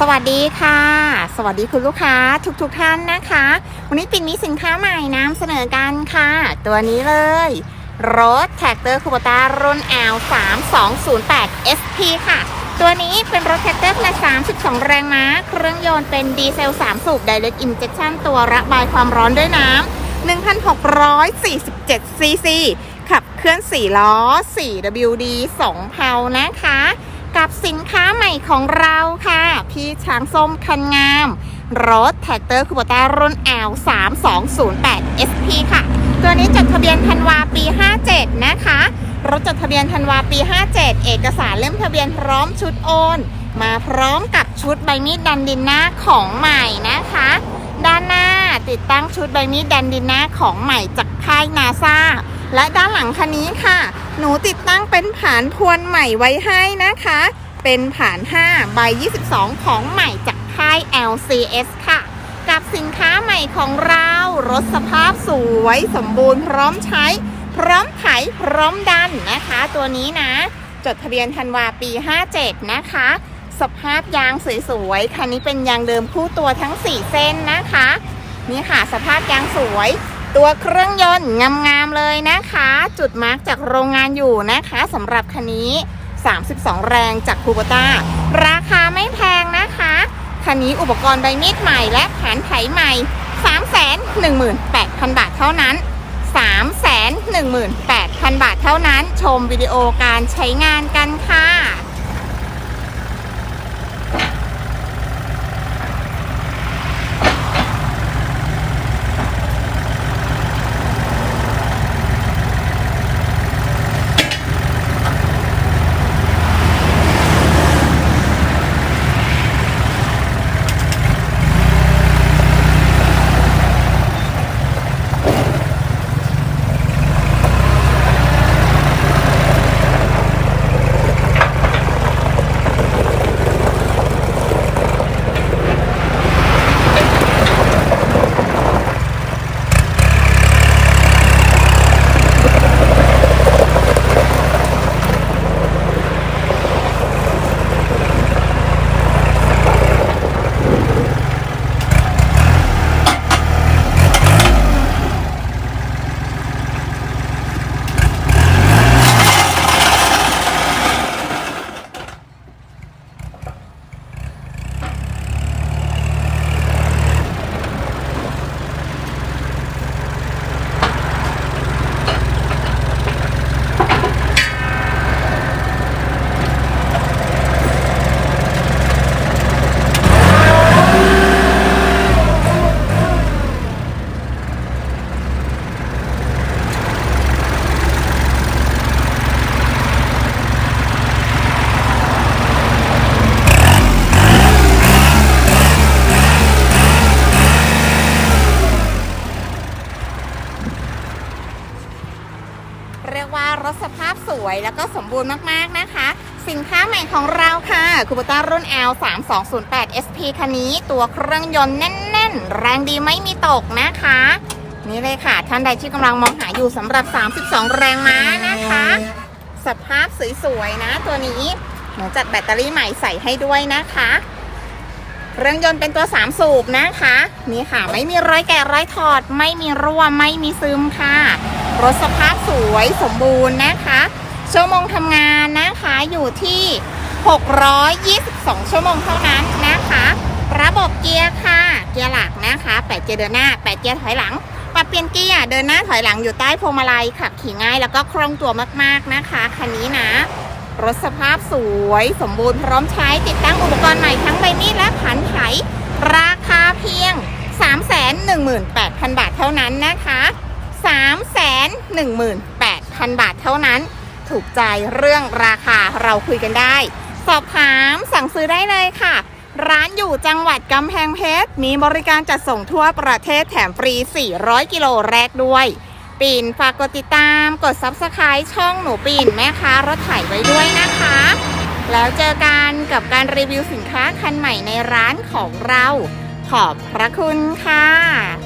สวัสดีค่ะ สวัสดีคุณลูกค้าทุกๆทท่านนะคะ วันนี้ปิ่นมีสินค้าใหม่นำเสนอกันค่ะ ตัวนี้เลย รถแท็กเตอร์คูโบตารุ่น L 3 2 0 8 SP ค่ะ ตัวนี้เป็นรถแท็กเตอร์ขนาด32 แรงม้า เครื่องยนต์เป็นดีเซล 3 สูบ Direct Injection ตัวระบายความร้อนด้วยน้ำ1,647ซีซีขับเคลื่อน 4 ล้อ 4WD 2เพานะคะ กับสินค้าใหม่ของเราค่ะ พี่ช้างส้มคันงาม รถแท็กเตอร์คูโบต้ารุ่น L 3 2 0 8 SP ค่ะ ตัวนี้จดทะเบียนธันวาปี 57 นะคะ รถจดทะเบียนธันวาปี 57 เอกสารเล่มทะเบียนพร้อมชุดโอน มาพร้อมกับชุดใบมีดดันดินหน้าของใหม่นะคะ ด้านหน้าติดตั้งชุดใบมีดดันดินหน้าของใหม่จากค่ายนาซาและด้านหลังคันนี้ค่ะ หนูติดตั้งเป็นผานพวนใหม่ไว้ให้นะคะ เป็นผาน 5 ใบ 22 ของใหม่จากค่าย LCS ค่ะ กับสินค้าใหม่ของเรา รถสภาพสวยสมบูรณ์พร้อมใช้ พร้อมไถพร้อมดันนะคะ ตัวนี้นะ จดทะเบียนธันวาปี 57 นะคะ สภาพยางสวยๆ คันนี้เป็นยางเดิมคู่ตัวทั้ง 4 เส้นนะคะ นี่ค่ะสภาพยางสวย ตัวเครื่องยนต์งามๆเลยนะคะ จุดมาร์กจากโรงงานอยู่นะคะสำหรับคันนี้ 32 แรงจากคูโบต้า ราคาไม่แพงนะคะ คันนี้อุปกรณ์ใบมีดใหม่และแผนไถใหม่ 318,000 บาทเท่านั้น 318,000 บาทเท่านั้น ชมวิดีโอการใช้งานกันค่ะ วยแล้วก็สมบูรณ์มากๆนะคะ สินค้าใหม่ของเราค่ะคูปต้ารุ่น L 3 2 0 8 SP คันนี้ตัวเครื่องยนต์แน่น ๆ แรงดีไม่มีตกนะคะ นี่เลยค่ะ ท่านใดที่กำลังมองหาอยู่สำหรับ 32 แรงม้านะคะ สภาพสวยๆนะ ตัวนี้หนูจัดแบตเตอรี่ใหม่ใส่ให้ด้วยนะคะเครื่องยนต์เป็นตัว 3 สูบนะคะ นี่ค่ะ ไม่มีรอยแกะรอยถอด ไม่มีรั่วไม่มีซึมค่ะ รถสภาพสวยสมบูรณ์นะคะ ชั่วโมงทำงานนะคะอยู่ที่ 622 ชั่วโมงเท่านั้นนะคะ ระบบเกียร์ค่ะ เกียร์หลักนะคะ8เกียร์เดินหน้า8เกียร์ถอยหลังปรับเปลี่ยนเกียร์เดินหน้าถอยหลังอยู่ใต้พวงมาลัยขับขี่ง่ายแล้วก็คล่องตัวมากๆนะคะคันนี้นะ รถสภาพสวยสมบูรณ์พร้อมใช้ติดตั้งอุปกรณ์ใหม่ทั้งใบมีดและผันไถราคาเพียง 318,000 บาทเท่านั้นนะคะ 318,000 บาทเท่านั้น ถูกใจเรื่องราคาเราคุยกันได้ สอบถามสั่งซื้อได้เลยค่ะ ร้านอยู่จังหวัดกำแพงเพชร มีบริการจัดส่งทั่วประเทศแถมฟรี 400 กิโลแรกด้วย ปิ่นฝากกดติดตาม กด Subscribe ช่องหนูปิ่นแม่ค้ารถไถไว้ด้วยนะคะ แล้วเจอกันกับการรีวิวสินค้าคันใหม่ในร้านของเรา ขอบพระคุณค่ะ